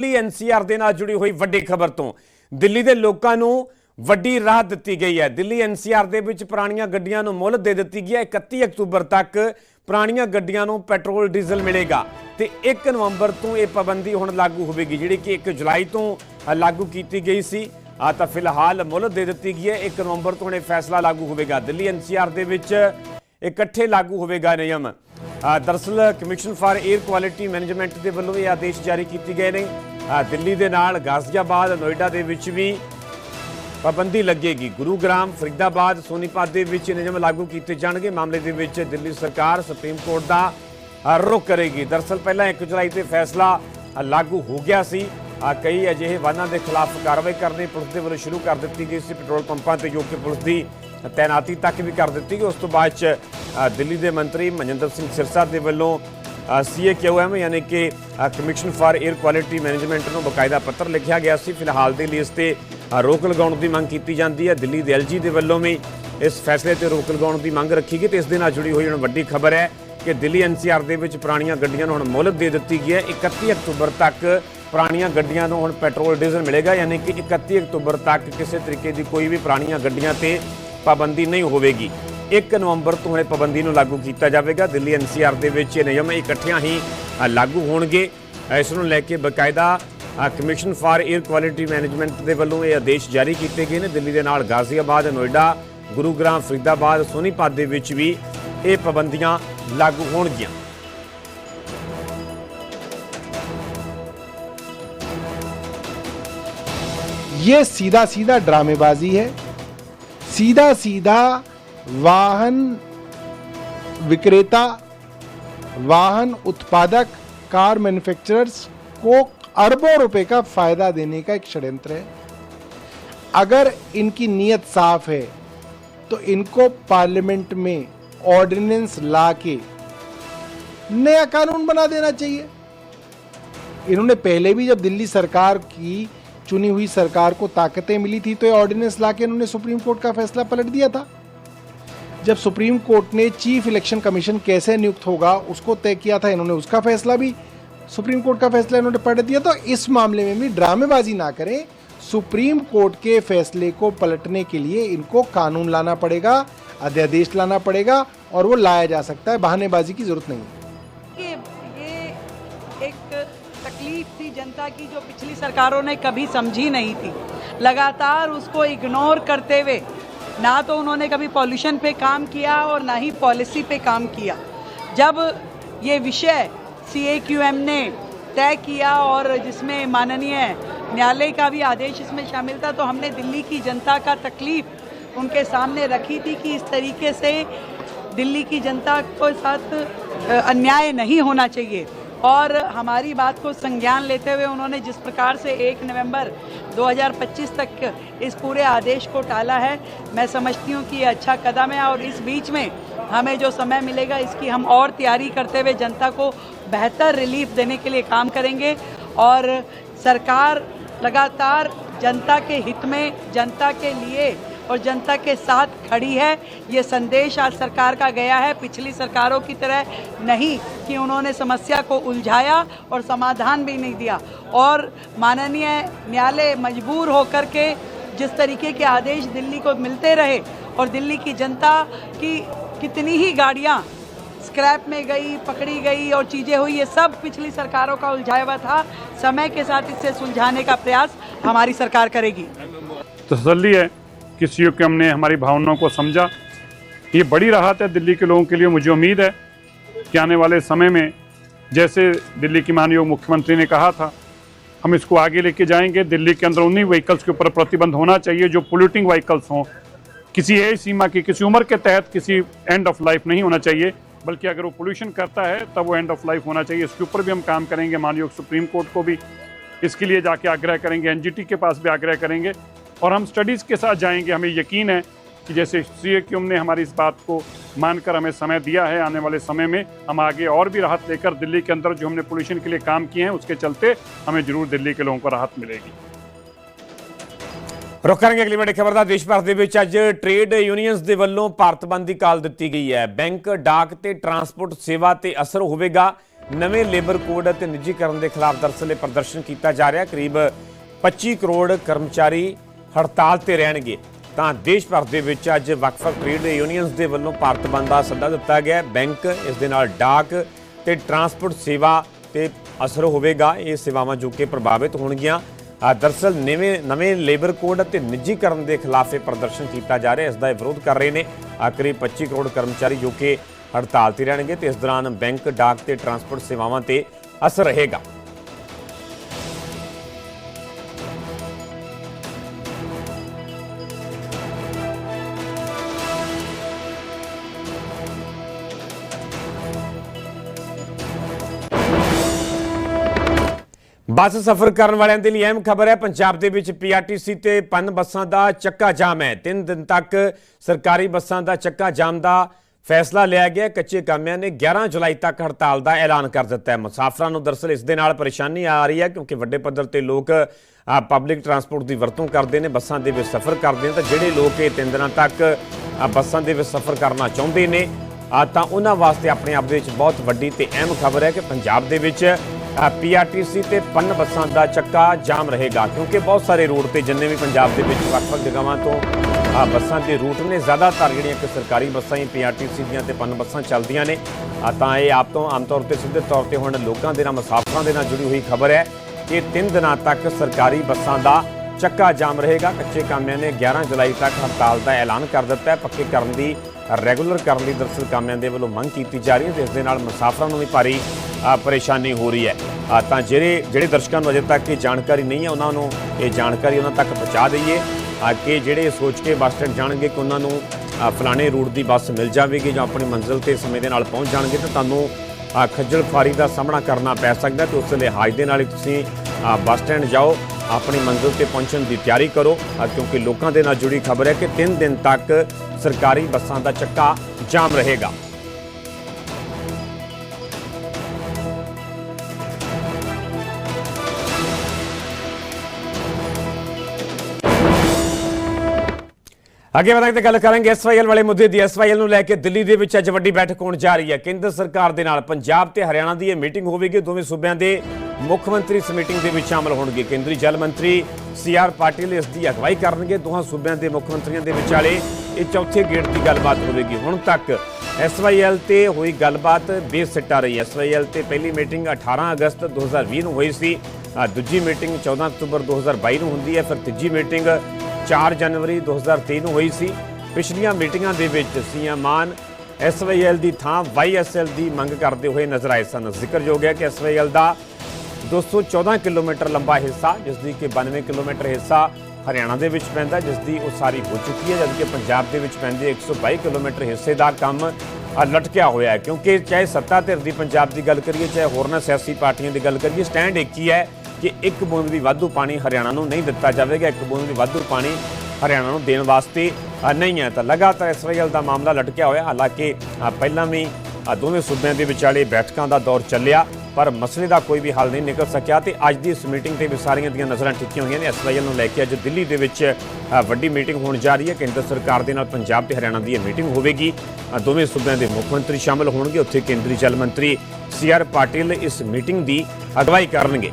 Delhi NCR ਦੇ ਨਾਲ ਜੁੜੀ ਹੋਈ ਵੱਡੀ ਖਬਰ ਤੋਂ। ਦਿੱਲੀ ਦੇ ਲੋਕਾਂ ਨੂੰ ਵੱਡੀ ਰਾਹਤ ਦਿੱਤੀ ਗਈ ਹੈ। ਦਿੱਲੀ ਐਨਸੀਆਰ ਦੇ ਵਿੱਚ ਪੁਰਾਣੀਆਂ ਗੱਡੀਆਂ ਨੂੰ ਮੁੱਲ ਦੇ ਦਿੱਤੀ ਗਈ ਹੈ। 31 ਅਕਤੂਬਰ ਤੱਕ ਪੁਰਾਣੀਆਂ ਗੱਡੀਆਂ ਨੂੰ ਪੈਟਰੋਲ ਡੀਜ਼ਲ ਮਿਲੇਗਾ ਤੇ 1 ਨਵੰਬਰ ਤੋਂ ਇਹ ਪਾਬੰਦੀ ਹੁਣ ਲਾਗੂ ਹੋਵੇਗੀ ਜਿਹੜੀ ਕਿ 1 ਜੁਲਾਈ ਤੋਂ ਲਾਗੂ ਕੀਤੀ ਗਈ ਸੀ। ਆ ਤਾਂ ਫਿਲਹਾਲ ਮੁੱਲ ਦੇ ਦਿੱਤੀ ਗਈ ਹੈ। 1 ਨਵੰਬਰ ਤੋਂ ਹੁਣ ਇਹ ਫੈਸਲਾ ਲਾਗੂ ਹੋਵੇਗਾ। ਦਿੱਲੀ ਐਨਸੀਆਰ ਦੇ ਵਿੱਚ ਇਕੱਠੇ ਲਾਗੂ ਹੋਵੇਗਾ ਨਿਯਮ। ਅ, ਦਰਅਸਲ commission for air quality management ਦੇ ਵੱਲੋਂ ਇਹ ਆਦੇਸ਼ ਜਾਰੀ ਕੀਤੇ ਗਏ ਨੇ। ਦਿੱਲੀ ਦੇ ਨਾਲ ਗਾਜ਼ੀਆਬਾਦ ਨੋਇਡਾ ਦੇ ਵਿੱਚ ਵੀ ਪਾਬੰਦੀ ਲੱਗੇਗੀ। ਗੁਰੂਗ੍ਰਾਮ ਫਰੀਦਾਬਾਦ ਸੋਨੀਪਤ ਦੇ ਵਿੱਚ ਨਿਯਮ ਲਾਗੂ ਕੀਤੇ ਜਾਣਗੇ। ਮਾਮਲੇ ਦੇ ਵਿੱਚ ਦਿੱਲੀ ਸਰਕਾਰ ਸੁਪਰੀਮ ਕੋਰਟ ਦਾ ਅ, ਕਰੇਗੀ। ਦਰਅਸਲ ਪਹਿਲਾਂ 1 ਜੁਲਾਈ ਤੇ ਫੈਸਲਾ ਲਾਗੂ ਹੋ ਗਿਆ ਸੀ। ਅ, ਕਈ ਅਜਿਹੇ ਵਾਹਨਾਂ ਦੇ ਖਿਲਾਫ ਕਾਰਵਾਈ ਕਰਨੀ ਪੁਲਿਸ ਦੇ ਵੱਲੋਂ ਸ਼ੁਰੂ ਕਰ ਦਿੱਤੀ ਗਈ ਸੀ। ਪੈਟਰੋਲ ਪੰਪਾਂ ਤੇ ਜੋ ਕਿ ਪੁਲਿਸ ਦੀ ਤੈਨਾਤੀ ਤੱਕ ਵੀ ਕਰ ਦਿੱਤੀ ਗਈ। ਉਸ ਤੋਂ ਬਾਅਦ ਚ ਦਿੱਲੀ ਦੇ ਮੰਤਰੀ ਮਨਜਿੰਦਰ ਸਿੰਘ ਸਿਰਸਾ ਦੇ ਵੱਲੋਂ ਸੀਏਕਿਊਐਮ ਯਾਨੀ ਕਿ commission for air quality management ਨੂੰ ਬਕਾਇਦਾ ਪੱਤਰ ਲਿਖਿਆ ਗਿਆ ਸੀ। ਫਿਲਹਾਲ ਦੇ ਲਈ ਇਸ ਤੇ ਰੋਕ ਲਗਾਉਣ ਦੀ ਮੰਗ ਕੀਤੀ ਜਾਂਦੀ ਹੈ। ਦਿੱਲੀ ਦੇ ਐਲਜੀ ਦੇ ਵੱਲੋਂ ਵੀ ਇਸ ਫੈਸਲੇ ਤੇ ਰੋਕ ਲਗਾਉਣ ਦੀ ਮੰਗ ਰੱਖੀ ਗਈ ਤੇ ਇਸ ਦੇ ਨਾਲ ਜੁੜੀ ਹੋਈ ਹੁਣ ਵੱਡੀ ਖਬਰ ਹੈ ਕਿ ਦਿੱਲੀ ਐਨਸੀਆਰ ਦੇ ਵਿੱਚ ਪੁਰਾਣੀਆਂ ਗੱਡੀਆਂ ਨੂੰ ਹੁਣ ਮੁਹਲਤ ਦੇ ਦਿੱਤੀ ਗਈ ਹੈ। 31 ਅਕਤੂਬਰ ਤੱਕ ਪੁਰਾਣੀਆਂ ਗੱਡੀਆਂ ਨੂੰ ਹੁਣ ਪੈਟਰੋਲ, ਡੀਜ਼ਲ ਮਿਲੇਗਾ, ਯਾਨੀ ਕਿ 31 ਅਕਤੂਬਰ ਤੱਕ ਕਿਸੇ ਤਰੀਕੇ ਦੀ ਕੋਈ ਵੀ ਪੁਰਾਣੀਆਂ ਗੱਡੀਆਂ ਤੇ ਪਾਬੰਦੀ ਨਹੀਂ ਹੋਵੇਗੀ। ਇੱਕ ਨਵੰਬਰ ਤੋਂ ਇਹ ਪਾਬੰਦੀ ਨੂੰ ਲਾਗੂ ਕੀਤਾ ਜਾਵੇਗਾ। ਦਿੱਲੀ ਐਨਸੀਆਰ ਦੇ ਵਿੱਚ ਇਹ ਨਿਯਮ ਇਕੱਠਿਆਂ ਹੀ ਲਾਗੂ ਹੋਣਗੇ। ਇਸ ਨੂੰ ਲੈ ਕੇ ਬਕਾਇਦਾ commission for air quality management ਦੇ ਵੱਲੋਂ ਇਹ ਆਦੇਸ਼ ਜਾਰੀ ਕੀਤੇ ਗਏ ਨੇ। ਦਿੱਲੀ ਦੇ ਨਾਲ ਗਾਜ਼ੀਆਬਾਦ, ਨੋਇਡਾ, ਗੁਰੂਗ੍ਰਾਮ, ਫਰੀਦਾਬਾਦ, ਸੋਨੀਪਤ ਦੇ ਵਿੱਚ ਵੀ ਇਹ ਪਾਬੰਦੀਆਂ ਲਾਗੂ ਹੋਣਗੀਆਂ। ਇਹ सीधा सीधा ਡਰਾਮੇਬਾਜ਼ੀ ਹੈ। सीधा सीधा वाहन विक्रेता, वाहन उत्पादक, कार मैन्युफैक्चरर्स को अरबों रुपए का फ़ायदा देने का एक षड्यंत्र है। अगर इनकी नीयत साफ़ है तो इनको पार्लियामेंट में ऑर्डिनेंस ला के नया कानून बना देना चाहिए। इन्होंने पहले भी जब दिल्ली सरकार की, चुनी हुई सरकार को ताकतें मिली थी तो ये ऑर्डिनेंस ला के इन्होंने सुप्रीम कोर्ट का फैसला पलट दिया था। जब सुप्रीम कोर्ट ने चीफ इलेक्शन कमीशन कैसे नियुक्त होगा, उसको तय किया था, इन्होंने उसका फैसला भी, सुप्रीम कोर्ट का फैसला इन्होंने पलट दिया तो इस मामले में भी ड्रामेबाजी ना करें, सुप्रीम कोर्ट के फैसले को पलटने के लिए इनको कानून लाना पड़ेगा, अध्यादेश लाना पड़ेगा, और वो लाया जा सकता है, बहानेबाजी की ज़रूरत नहीं कि ये एक तकलीफ़ थी जनता की जो पिछली सरकारों ने कभी समझी नहीं थी। लगातार उसको इग्नोर करते हुए ना तो उन्होंने कभी पॉल्यूशन पे काम किया और ना ही पॉलिसी पे काम किया। जब ये विषय CAQM ने तय किया और जिसमें माननीय न्यायालय का भी आदेश इसमें शामिल था तो हमने दिल्ली की जनता का तकलीफ़ उनके सामने रखी थी कि इस तरीके से दिल्ली की जनता को साथ अन्याय नहीं होना चाहिए। और हमारी बात को संज्ञान लेते हुए उन्होंने जिस प्रकार से 1 नवंबर 2025 तक इस पूरे आदेश को टाला है। मैं समझती हूँ कि ये अच्छा कदम है और इस बीच में हमें जो समय मिलेगा, इसकी हम और तैयारी करते हुए जनता को बेहतर रिलीफ देने के लिए काम करेंगे और सरकार लगातार जनता के हित में, जनता के लिए और जनता के साथ खड़ी है। ये संदेश आज सरकार का गया है। पिछली सरकारों की तरह नहीं कि उन्होंने समस्या को उलझाया और समाधान भी नहीं दिया। और माननीय न्यायालय मजबूर होकर के जिस तरीके के आदेश दिल्ली को मिलते रहे और दिल्ली की जनता की कितनी ही गाड़ियाँ स्क्रैप में गई, पकड़ी गई और चीज़ें हुई, ये सब पिछली सरकारों का उलझाया हुआ था। समय के साथ इसे सुलझाने का प्रयास हमारी सरकार करेगी। तसल्ली है। कि सी हमने हमारी भावनाओं को समझा। ये बड़ी राहत है दिल्ली के लोगों के लिए, मुझे उम्मीद है कि आने वाले समय में, जैसे दिल्ली की माननीय मुख्यमंत्री ने कहा था, हम इसको आगे लेके जाएँगे। दिल्ली के अंदर उन्हीं व्हीकल्स के ऊपर प्रतिबंध होना चाहिए जो पोल्यूटिंग व्हीकल्स हों। किसी एज सीमा की, किसी उम्र के तहत किसी एंड ऑफ़ लाइफ नहीं होना चाहिए, बल्कि अगर वो पोल्यूशन करता है, तब वो एंड ऑफ़ लाइफ होना चाहिए। इसके ऊपर भी हम काम करेंगे, माननीय सुप्रीम कोर्ट को भी। इसके लिए जाके आग्रह करेंगे एनजीटी के पास भी आग्रह करेंगे और हम स्टडीज़ के साथ जाएंगे हमें यकीन है कि जैसे सी ने हमारी इस बात को मानकर हमें समय दिया है आने वाले समय में हम आगे और भी राहत लेकर दिल्ली के अंदर जो हमने पोल्यूशन के लिए काम किए हैं उसके चलते हमें जरूर दिल्ली के लोगों को राहत मिलेगी ਰੁਕ ਕਰਾਂਗੇ ਅਗਲੀ ਵੱਡੀ ਖਬਰ ਦਾ ਦੇਸ਼ ਭਰ ਦੇ ਵਿੱਚ ਅੱਜ ਟ੍ਰੇਡ ਯੂਨੀਅਨਸ ਦੇ ਵੱਲੋਂ ਭਾਰਤ ਬੰਦ ਦੀ ਕਾਲ ਦਿੱਤੀ ਗਈ ਹੈ ਬੈਂਕ ਡਾਕ ਤੇ ਟਰਾਂਸਪੋਰਟ ਸੇਵਾ ਤੇ ਅਸਰ ਹੋਵੇਗਾ ਨਵੇਂ ਲੇਬਰ ਕੋਡ ਅਤੇ ਨਿੱਜੀਕਰਨ ਦੇ ਖਿਲਾਫ ਦਰਅਸਲ ਇਹ ਪ੍ਰਦਰਸ਼ਨ ਕੀਤਾ ਜਾ ਰਿਹਾ ਕਰੀਬ 25 ਕਰੋੜ ਕਰਮਚਾਰੀ ਹੜਤਾਲ ਤੇ ਰਹਿਣਗੇ। ਤਾਂ ਦੇਸ਼ ਭਰ ਦੇ ਵਿੱਚ ਅੱਜ ਵੱਖ-ਵੱਖ ਟ੍ਰੇਡ ਯੂਨੀਅਨਸ ਦੇ ਵੱਲੋਂ ਭਾਰਤ ਬੰਦ ਦਾ ਸੱਦਾ ਦਿੱਤਾ ਗਿਆ ਬੈਂਕ ਇਸ ਦੇ ਨਾਲ ਡਾਕ ਤੇ ਟਰਾਂਸਪੋਰਟ ਸੇਵਾ ਤੇ ਅਸਰ ਹੋਵੇਗਾ। ਇਹ ਸੇਵਾਵਾਂ ਜੋ ਕਿ ਪ੍ਰਭਾਵਿਤ ਹੋਣਗੀਆਂ। ਆ, ਦਰਸਲ ਨਵੇਂ ਨਵੇਂ ਲੇਬਰ ਕੋਡ ਅਤੇ ਨਿੱਜੀਕਰਨ ਦੇ ਖਿਲਾਫ ਇਹ ਪ੍ਰਦਰਸ਼ਨ ਕੀਤਾ ਜਾ ਰਿਹਾ ਹੈ। ਇਸ ਦਾ ਵਿਰੋਧ ਕਰ ਰਹੇ ਨੇ ਆ, ਕਰੀਬ 25 ਕਰੋੜ ਕਰਮਚਾਰੀ ਜੋ ਕਿ ਹੜਤਾਲ ਤੇ ਰਹਿਣਗੇ ਤੇ ਇਸ ਦੌਰਾਨ ਬੈਂਕ, ਡਾਕ ਤੇ ਟਰਾਂਸਪੋਰਟ ਸੇਵਾਵਾਂ ਤੇ ਅਸਰ ਰਹੇਗਾ। ਬੱਸ ਸਫ਼ਰ ਕਰਨ ਵਾਲਿਆਂ ਦੇ ਲਈ ਅਹਿਮ ਖਬਰ ਹੈ। ਪੰਜਾਬ ਦੇ ਵਿੱਚ ਪੀਆਰਟੀਸੀ ਤੇ ਪਨ ਬੱਸਾਂ ਦਾ ਚੱਕਾ ਜਾਮ ਹੈ। ਤਿੰਨ ਦਿਨ ਤੱਕ ਸਰਕਾਰੀ ਬੱਸਾਂ ਦਾ ਚੱਕਾ ਜਾਮ ਦਾ ਫੈਸਲਾ ਲਿਆ ਗਿਆ। ਕੱਚੇ ਕਾਮਿਆਂ ਨੇ 11 ਜੁਲਾਈ ਤੱਕ ਹੜਤਾਲ ਦਾ ਐਲਾਨ ਕਰ ਦਿੱਤਾ ਹੈ। ਮੁਸਾਫਰਾਂ ਨੂੰ ਦਰਅਸਲ ਇਸ ਦੇ ਨਾਲ ਪਰੇਸ਼ਾਨੀ ਆ ਰਹੀ ਹੈ ਕਿਉਂਕਿ ਵੱਡੇ ਪੱਧਰ ਤੇ ਲੋਕ ਪਬਲਿਕ ਟਰਾਂਸਪੋਰਟ ਦੀ ਵਰਤੋਂ ਕਰਦੇ ਨੇ। ਬੱਸਾਂ ਦੇ ਵਿੱਚ ਸਫ਼ਰ ਕਰਦੇ ਨੇ ਤਾਂ ਜਿਹੜੇ ਲੋਕ ਇਹ ਤਿੰਨ ਦਿਨਾਂ ਤੱਕ ਬੱਸਾਂ ਦੇ ਵਿੱਚ ਸਫ਼ਰ ਕਰਨਾ ਚਾਹੁੰਦੇ ਨੇ ਤਾਂ ਉਹਨਾਂ ਵਾਸਤੇ ਆਪਣੇ ਆਪ ਦੇ ਵਿੱਚ ਬਹੁਤ ਵੱਡੀ ਤੇ ਅਹਿਮ ਖਬਰ ਹੈ ਕਿ ਪੰਜਾਬ ਦੇ ਵਿੱਚ ਪੀਆਰਟੀਸੀ ਤੇ ਪੰਨ ਬੱਸਾਂ ਦਾ ਚੱਕਾ ਜਾਮ ਰਹੇਗਾ, ਕਿਉਂਕਿ ਬਹੁਤ ਸਾਰੇ ਰੂਟ ਤੇ, ਜਿੰਨੇ ਵੀ ਪੰਜਾਬ ਦੇ ਵਿੱਚ ਵੱਖ-ਵੱਖ ਜਗ੍ਹਾਵਾਂ ਤੋਂ ਆ ਬੱਸਾਂ ਦੇ ਰੂਟ ਨੇ, ਜ਼ਿਆਦਾਤਰ ਜਿਹੜੀਆਂ ਕਿ ਸਰਕਾਰੀ ਬੱਸਾਂ ਹੀ ਪੀਆਰਟੀਸੀ ਦੀਆਂ ਤੇ ਪੰਨ ਬੱਸਾਂ ਚੱਲਦੀਆਂ ਨੇ। ਤਾਂ ਇਹ ਆਪ ਤੋਂ ਆਮ ਤੌਰ ਤੇ ਸਿੱਧੇ ਤੌਰ ਤੇ ਹੁਣ ਲੋਕਾਂ ਦੇ ਨਾਲ, ਮੁਸਾਫਰਾਂ ਦੇ ਨਾਲ ਜੁੜੀ ਹੋਈ ਖਬਰ ਹੈ ਕਿ 3 ਦਿਨਾਂ ਤੱਕ ਸਰਕਾਰੀ ਬੱਸਾਂ ਦਾ ਚੱਕਾ ਜਾਮ ਰਹੇਗਾ। ਕੱਚੇ ਕਾਮਿਆਂ ਨੇ 11 ਜੁਲਾਈ ਤੱਕ ਹੜਤਾਲ ਦਾ ਐਲਾਨ ਕਰ ਦਿੱਤਾ ਹੈ। ਪੱਕੇ ਕਰਨ ਦੀ, ਰੈਗੂਲਰ ਕਰਨ ਦੀ ਦਰਸਲ ਕਾਮਿਆਂ ਦੇ ਵੱਲੋਂ ਮੰਗ ਕੀਤੀ ਜਾ ਰਹੀ ਹੈ ਤੇ ਇਸ ਦੇ ਨਾਲ ਮੁਸਾਫਰਾਂ ਨੂੰ ਵੀ ਭਾਰੀ ਪਰੇਸ਼ਾਨੀ ਹੋ ਰਹੀ ਹੈ। ਤਾਂ ਜਿਹੜੇ ਜਿਹੜੇ ਦਰਸ਼ਕਾਂ ਨੂੰ ਅਜੇ ਤੱਕ ਇਹ ਜਾਣਕਾਰੀ ਨਹੀਂ ਹੈ, ਉਹਨਾਂ ਨੂੰ ਇਹ ਜਾਣਕਾਰੀ ਉਹਨਾਂ ਤੱਕ ਪਹੁੰਚਾ ਦਈਏ। ਕਿ ਜਿਹੜੇ ਸੋਚ ਕੇ ਬੱਸ ਸਟੈਂਡ ਜਾਣਗੇ ਕਿ ਉਹਨਾਂ ਨੂੰ ਫਲਾਣੇ ਰੂਟ ਦੀ ਬੱਸ ਮਿਲ ਜਾਵੇਗੀ ਜਾਂ ਆਪਣੀ ਮੰਜ਼ਿਲ ਤੇ ਸਮੇਂ ਦੇ ਨਾਲ ਪਹੁੰਚ ਜਾਣਗੇ, ਤਾਂ ਤੁਹਾਨੂੰ ਖੱਜਲ ਖੁਆਰੀ ਦਾ ਸਾਹਮਣਾ ਕਰਨਾ ਪੈ ਸਕਦਾ ਹੈ ਤੇ ਉਸ ਲਿਹਾਜ਼ ਦੇ ਨਾਲ ਤੁਸੀਂ ਬੱਸ ਸਟੈਂਡ ਜਾਓ, ਆਪਣੀ ਮੰਜ਼ਿਲ ਤੇ ਪਹੁੰਚਣ ਦੀ ਤਿਆਰੀ ਕਰੋ। ਕਿਉਂਕਿ ਲੋਕਾਂ ਦੇ ਨਾਲ ਜੁੜੀ ਖਬਰ ਹੈ ਕਿ 3 ਦਿਨ ਤੱਕ ਸਰਕਾਰੀ ਬੱਸਾਂ ਦਾ ਚੱਕਾ ਜਾਮ ਰਹੇਗਾ। ਅੱਗੇ ਵਧਾਂਗੇ ਤੇ ਗੱਲ ਕਰਾਂਗੇ ਐਸਵਾਈਐਲ ਵਾਲੇ ਮੁੱਦੇ ਦੀ। ਐਸਵਾਈਐਲ ਨੂੰ ਲੈ ਕੇ ਦਿੱਲੀ ਦੇ ਵਿੱਚ ਅੱਜ ਵੱਡੀ ਬੈਠਕ ਹੋਣ ਜਾ ਰਹੀ ਹੈ। ਕੇਂਦਰ ਸਰਕਾਰ ਦੇ ਨਾਲ ਪੰਜਾਬ ਤੇ ਹਰਿਆਣਾ ਦੀ ਇਹ ਮੀਟਿੰਗ ਹੋਵੇਗੀ। ਦੋਵੇਂ ਸੂਬਿਆਂ ਦੇ ਮੁੱਖ ਮੰਤਰੀ ਇਸ ਮੀਟਿੰਗ ਦੇ ਵਿੱਚ ਸ਼ਾਮਲ ਹੋਣਗੇ। ਕੇਂਦਰੀ ਜਲ ਮੰਤਰੀ ਸੀ ਆਰ ਪਾਟਿਲ ਇਸ ਦੀ ਅਗਵਾਈ ਕਰਨਗੇ। ਦੋਹਾਂ ਸੂਬਿਆਂ ਦੇ ਮੁੱਖ ਮੰਤਰੀਆਂ ਦੇ ਵਿਚਾਲੇ ਇਹ ਚੌਥੇ ਗੇੜ ਦੀ ਗੱਲਬਾਤ ਹੋਵੇਗੀ। ਹੁਣ ਤੱਕ ਐਸਵਾਈਐਲ ਤੇ ਹੋਈ ਗੱਲਬਾਤ ਬੇਸਿੱਟਾ ਰਹੀ ਐਸਵਾਈਐਲ ਤੇ ਪਹਿਲੀ ਮੀਟਿੰਗ 18 ਅਗਸਤ 2020 ਨੂੰ ਹੋਈ ਸੀ। ਦੂਜੀ ਮੀਟਿੰਗ 14 ਅਕਤੂਬਰ 2022 ਨੂੰ ਹੁੰਦੀ ਹੈ। ਫਿਰ ਤੀਜੀ ਮੀਟਿੰਗ 4 ਜਨਵਰੀ 2023 ਨੂੰ ਹੋਈ ਸੀ। ਪਿਛਲੀਆਂ ਮੀਟਿੰਗਾਂ ਦੇ ਵਿੱਚ ਸੀਐਮ ਮਾਨ ਐਸਵਾਈਐਲ ਦੀ ਥਾਂ ਵਾਈਐਸਐਲ ਦੀ ਮੰਗ ਕਰਦੇ ਹੋਏ ਨਜ਼ਰ ਆਏ ਸਨ। ਜ਼ਿਕਰਯੋਗ ਹੈ ਕਿ ਐਸਵਾਈਐਲ ਦਾ 214 ਕਿਲੋਮੀਟਰ ਲੰਬਾ ਹਿੱਸਾ, ਜਿਸ ਦੀ ਕਿ 92 ਕਿਲੋਮੀਟਰ ਹਿੱਸਾ ਹਰਿਆਣਾ ਦੇ ਵਿੱਚ ਪੈਂਦਾ, ਜਿਸ ਦੀ ਉਸਾਰੀ ਹੋ ਚੁੱਕੀ ਹੈ, ਜਦਕਿ ਪੰਜਾਬ ਦੇ ਵਿੱਚ ਪੈਂਦੇ 122 ਕਿਲੋਮੀਟਰ ਹਿੱਸੇ ਦਾ ਕੰਮ ਲਟਕਿਆ ਹੋਇਆ ਹੈ, ਕਿਉਂਕਿ ਚਾਹੇ ਸੱਤਾ ਧਿਰ ਦੀ ਪੰਜਾਬ ਦੀ ਗੱਲ ਕਰੀਏ, ਚਾਹੇ ਹੋਰਨਾਂ ਸਿਆਸੀ ਪਾਰਟੀਆਂ ਦੀ ਗੱਲ ਕਰੀਏ, ਸਟੈਂਡ ਇੱਕ ਹੀ ਹੈ ਕਿ ਇੱਕ ਬੂੰਦ ਵੀ ਵਾਧੂ ਪਾਣੀ ਹਰਿਆਣਾ ਨੂੰ ਨਹੀਂ ਦਿੱਤਾ ਜਾਵੇਗਾ, ਇੱਕ ਬੂੰਦ ਵੀ ਵਾਧੂ ਪਾਣੀ ਹਰਿਆਣਾ ਨੂੰ ਦੇਣ ਵਾਸਤੇ ਨਹੀਂ ਹੈ। ਤਾਂ ਲਗਾਤਾਰ ਐਸਵਾਈਐਲ ਦਾ ਮਾਮਲਾ ਲਟਕਿਆ ਹੋਇਆ, ਹਾਲਾਂਕਿ ਪਹਿਲਾਂ ਵੀ ਦੋਵੇਂ ਸੂਬਿਆਂ ਦੇ ਵਿਚਾਲੇ ਬੈਠਕਾਂ ਦਾ ਦੌਰ ਚੱਲਿਆ। ਪਰ ਮਸਲੇ ਦਾ ਕੋਈ ਵੀ ਹੱਲ ਨਹੀਂ ਨਿਕਲ ਸਕਿਆ ਤੇ ਅੱਜ ਦੀ ਇਸ ਮੀਟਿੰਗ ਤੇ ਵੀ ਸਾਰੀਆਂ ਦੀਆਂ ਨਜ਼ਰਾਂ ਟਿੱਕੀਆਂ ਹੋਈਆਂ ਨੇ। ਐਸਵਾਈਐਲ ਨੂੰ ਲੈ ਕੇ ਅੱਜ ਦਿੱਲੀ ਦੇ ਵਿੱਚ ਵੱਡੀ ਮੀਟਿੰਗ ਹੋਣ ਜਾ ਰਹੀ ਹੈ। ਕੇਂਦਰ ਸਰਕਾਰ ਦੇ ਨਾਲ ਪੰਜਾਬ ਤੇ ਹਰਿਆਣਾ ਦੀ ਇਹ ਮੀਟਿੰਗ ਹੋਵੇਗੀ। ਦੋਵੇਂ ਸੂਬਿਆਂ ਦੇ ਮੁੱਖ ਮੰਤਰੀ ਸ਼ਾਮਲ ਹੋਣਗੇ। ਉੱਥੇ ਕੇਂਦਰੀ ਜਲ ਮੰਤਰੀ ਸੀ ਆਰ ਪਾਟਿਲ ਇਸ ਮੀਟਿੰਗ ਦੀ ਅਗਵਾਈ ਕਰਨਗੇ।